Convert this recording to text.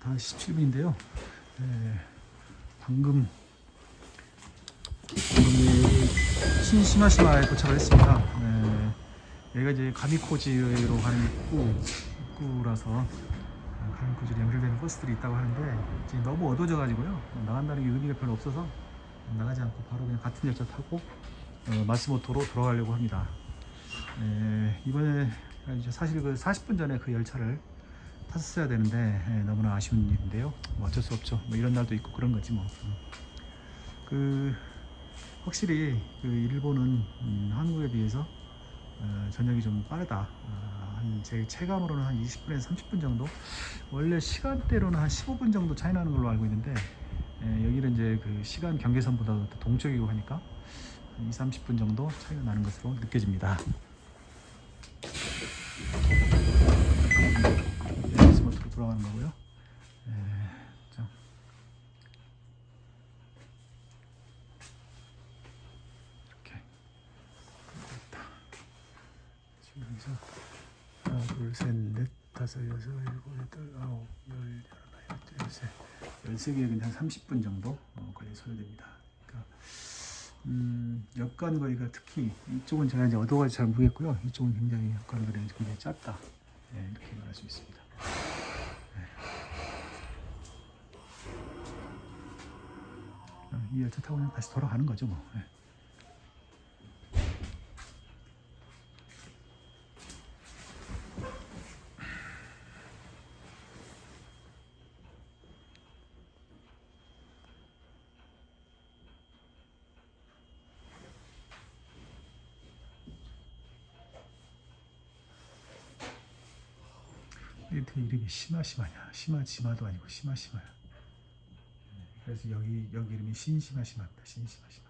다 17분인데요. 네, 방금 방금 이 신시마시마에 도착을 했습니다. 네, 여기가 이제 가미코지로 가는 입구, 입구라서 가미코지로 연결되는 버스들이 있다고 하는데 지금 너무 어두워져 가지고요. 나간다는 게 의미가 별로 없어서 나가지 않고 바로 그냥 같은 열차 타고 어, 마스모토로 돌아가려고 합니다. 네, 이번에 사실 그 40분 전에 그 열차를 탔었어야 되는데 예, 너무나 아쉬운 일인데요. 뭐 어쩔 수 없죠. 뭐 이런 날도 있고 그런 거지 뭐. 음. 그 확실히 그 일본은 음, 한국에 비해서 어, 저녁이 좀 빠르다. 아, 한제 체감으로는 한 20분에서 30분 정도. 원래 시간대로는 한 15분 정도 차이 나는 걸로 알고 있는데 예, 여기는 이제 그 시간 경계선보다 더 동쪽이고 하니까 한 2, 30분 정도 차이가 나는 것으로 느껴집니다. 돌아가는 거고요. 네, 자. 이렇게. 지금 여기서 하나, 둘, 셋, 넷, 다섯, 여섯, 일곱, 여덟, 아홉, 열, 열하나, 열둘, 열셋, 열세 개에 그냥 30분 정도 어, 거리 소요됩니다. 그러니까 음, 역간 거리가 특히 이쪽은 제가 이제 어두워서 잘 모르겠고요. 이쪽은 굉장히 역간 거리가 굉장히 짧다. 네, 이렇게 말할 수 있습니다. 어, 이 열차 타고 그냥 다시 돌아가는 거죠 뭐. 예. 이렇게 이름이 시마시마냐? 시마지마도 아니고 시마시마야. 네, 그래서 여기 여기 이름이 신시마시마입니다 신시마시마